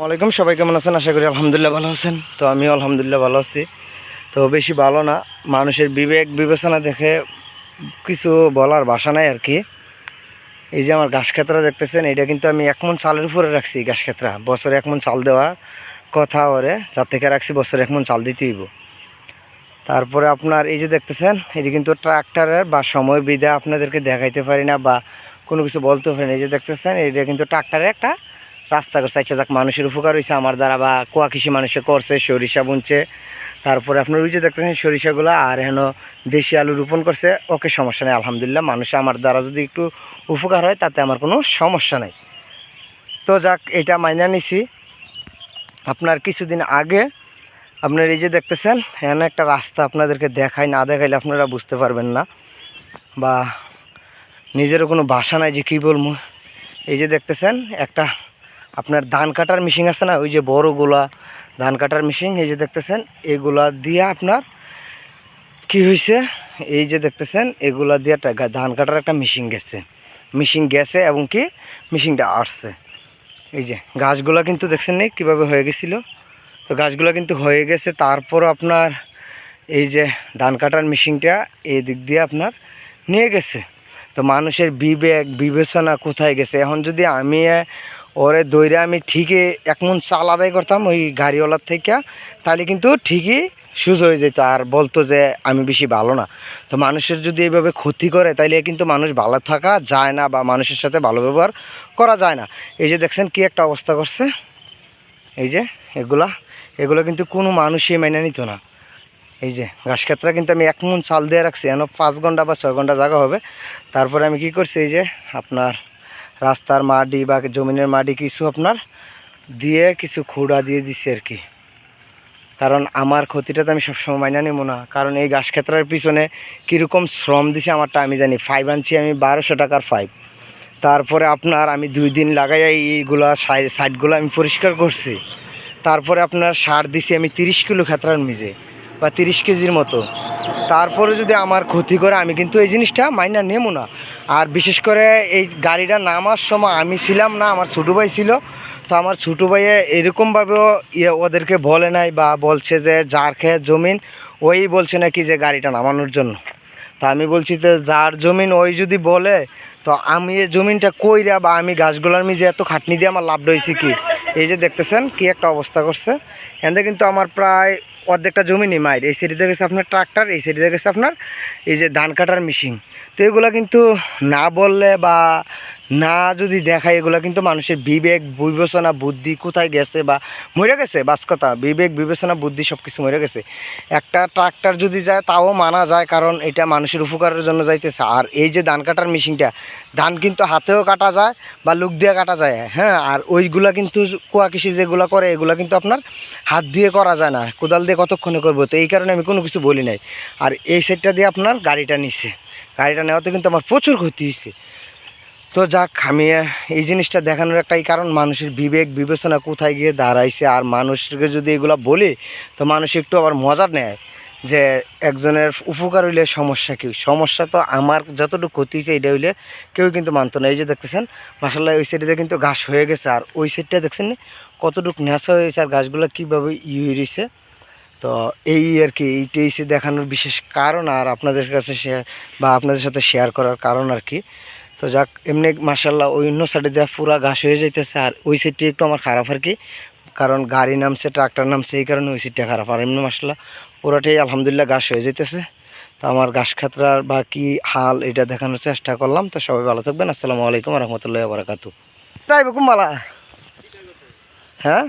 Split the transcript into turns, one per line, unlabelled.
ওয়ালাইকুম সবাই কেমন আছেন? আশা করি আলহামদুলিল্লাহ ভালো আছেন। তো আমিও আলহামদুলিল্লাহ ভালো আছি। তো বেশি ভালো না, মানুষের বিবেক বিবেচনা দেখে কিছু বলার ভাষা নাই আর কি। এই যে আমার ঘাস ক্ষেত্রা দেখতেছেন, এটা কিন্তু আমি এক মন চালের উপরে রাখছি ঘাস ক্ষেত্রা বছরে এক মন চাল দেওয়ার কথা ওরে, যার থেকে রাখছি বছরে এক মন চাল দিতেই হইব। তারপরে আপনার এই যে দেখতেছেন, এটি কিন্তু ট্রাক্টরের বা সময় বিধা আপনাদেরকে দেখাইতে পারি না বা কোনো কিছু বলতে পারি না। এই যে দেখতেছেন, এটা কিন্তু ট্রাক্টরের একটা রাস্তা করছে আচ্ছা যাক মানুষের উপকার হয়েছে আমার দ্বারা বা কুয়া কৃষি মানুষে করছে, সরিষা বুনছে। তারপরে আপনার ওই যে দেখতেছেন সরিষাগুলো, আর হেন দেশি আলু রোপণ করছে, ওকে সমস্যা নেই, আলহামদুলিল্লাহ। মানুষ আমার দ্বারা যদি একটু উপকার হয়, তাতে আমার কোনো সমস্যা নেই। তো যাক, এটা মাইনা নিছি। আপনার কিছুদিন আগে আপনার এই যে দেখতেছেন, এখানে একটা রাস্তা আপনাদেরকে দেখাই, না দেখাইলে আপনারা বুঝতে পারবেন না। বা নিজেরও কোনো ভাষা নাই যে কী বলব। এই যে দেখতেছেন, একটা আপনার ধান কাটার মেশিন আছে না, ওই যে বড়গুলা ধান কাটার মেশিন এই যে দেখতেছেন, এগুলা দিয়ে আপনার কি হয়েছে এই যে দেখতেছেন, এগুলা দিয়ে একটা ধান কাটার একটা মেশিন গেছে। মেশিন গেছে এবং কি মেশিনটা আসছে। এই যে, গাছগুলা কিন্তু দেখছেন নি কীভাবে হয়ে গেছিল? তো গাছগুলো কিন্তু হয়ে গেছে, তারপর আপনার এই যে ধান কাটার মেশিনটা এই দিক দিয়ে আপনার নিয়ে গেছে। তো মানুষের বিবেক, বিবেচনা কোথায় গেছে? এখন যদি আমি ওরে দইরে আমি ঠিকই এক মন চাল আদায় করতাম ওই গাড়িওয়ালার থেকে। তাহলে কিন্তু ঠিকই সুজ হয়ে যেত আর বলতো যে আমি বেশি ভালো না। তো মানুষের যদি এইভাবে ক্ষতি করে, তাইলে কিন্তু মানুষ ভালো থাকা যায় না বা মানুষের সাথে ভালো ব্যবহার করা যায় না। এই যে দেখছেন কি একটা অবস্থা করছে? এই যে এগুলা, এগুলো কিন্তু কোনো মানুষই মেনে নিত না। এই যে ঘাস ক্ষেত্রে কিন্তু আমি এক মন চাল দিয়ে রাখছি এন পাঁচ ঘণ্টা বা ছয় ঘণ্টা জায়গা হবে। তারপরে আমি কি করছি, এই যে আপনার রাস্তার মাটি বা জমিনের মাটি কিছু আপনার দিয়ে কিছু খুঁড়া দিয়ে দিছি আর কি। কারণ আমার ক্ষতিটা তো আমি সবসময় মাইনা নেব না। কারণ এই ঘাস ক্ষেত্রের পিছনে কীরকম শ্রম দিছে আমারটা আমি জানি। ফাইভ আনছি আমি বারোশো টাকার ফাইভ তারপরে আপনার আমি দুই দিন লাগাই এইগুলা সাইড সাইডগুলো আমি পরিষ্কার করছি। তারপরে আপনার সার দিছি আমি তিরিশ কিলো খেতরার মিজে বা তিরিশ কেজির মতো। তারপরে যদি আমার ক্ষতি করে আমি কিন্তু এই জিনিসটা মাইনা নেব না। আর বিশেষ করে এই গাড়িটা নামার সময় আমি ছিলাম না, আমার ছোটো ভাই ছিল। তো আমার ছোটো ভাইয়ে এরকমভাবেও ইয়ে ওদেরকে বলে নাই বা বলছে যে যার খেয়ে জমিন, ওই বলছে নাকি যে গাড়িটা নামানোর জন্য। তা আমি বলছি যে যার জমিন ওই যদি বলে, তো আমি এই জমিনটা কইরা বা আমি গাছগুলোর মিজে এত খাটনি দিয়ে আমার লাভ রয়েছে কি? এই যে দেখতেছেন কি একটা অবস্থা করছে। এখানে কিন্তু আমার প্রায় অর্ধেকটা জমি নেই মায়ের। এই সাইডে গেছে আপনার ট্রাক্টর এই সাইডে দেখেছে আপনার এই যে ধান কাটার মেশিন তো এগুলো কিন্তু না বললে বা না যদি দেখায় এগুলো, কিন্তু মানুষের বিবেক, বিবেচনা, বুদ্ধি কোথায় গেছে বা মরে গেছে? বাস কথা, বিবেক, বিবেচনা, বুদ্ধি সব কিছু মরে গেছে। একটা ট্রাক্টর যদি যায়, তাও মানা যায়, কারণ এটা মানুষের উপকারের জন্য যাইতেছে। আর এই যে ধান কাটার মেশিনটা, ধান কিন্তু হাতেও কাটা যায় বা লুক দিয়ে কাটা যায়। হ্যাঁ আর ওইগুলা কিন্তু কুয়া কৃষি যেগুলো করে, এগুলো কিন্তু আপনার হাত দিয়ে করা যায় না, কোদাল দিয়ে কতক্ষণে করব? তো এই কারণে আমি কোনো কিছু বলি নাই। আর এই সাইডটা দিয়ে আপনার গাড়িটা নিচ্ছে গাড়িটা নেওয়াতে কিন্তু আমার প্রচুর ক্ষতি হয়েছে তো যাক, আমি এই জিনিসটা দেখানোর একটাই কারণ, মানুষের বিবেক, বিবেচনা কোথায় গিয়ে দাঁড়াইছে আর মানুষকে যদি এগুলো বলি, তো মানুষ একটু আবার মজা নেয় যে একজনের উপকার হইলে সমস্যা কি? সমস্যা তো আমার যতটুকু ক্ষতি হয়েছে এটা হইলে কেউ কিন্তু মানতো না। এই যে দেখতেছেন মাসাল্লাহ ওই সাইডে কিন্তু ঘাস হয়ে গেছে। আর ওই সাইডটা দেখছেন, কতটুকু নেশা হয়েছে আর গাছগুলো কীভাবে ই হয়ে তো এই আর কি, এইটাই দেখানোর বিশেষ কারণ আর আপনাদের কাছে শেয়ার বা আপনাদের সাথে শেয়ার করার কারণ আর কি। তো যাক এমনি মাসাল্লাহ ওই অন্য সাইডে দেওয়া পুরা ঘাস হয়ে যাইতেছে। আর ওই সাইডটি একটু আমার খারাপ আর কি কারণ গাড়ি নামছে ট্রাক্টর নামছে এই কারণে ওই সিটটা খারাপ। আর এমনি মাসাল্লাহ পুরোটাই আলহামদুলিল্লাহ ঘাস হয়ে যেতেছে তো আমার ঘাস খাতরার বা কি হাল এটা দেখানোর চেষ্টা করলাম। তো সবাই ভালো থাকবেন। আসসালামু আলাইকুম রহমতুল্লাহ বারাকাতু তাই কুম্বালা হ্যাঁ?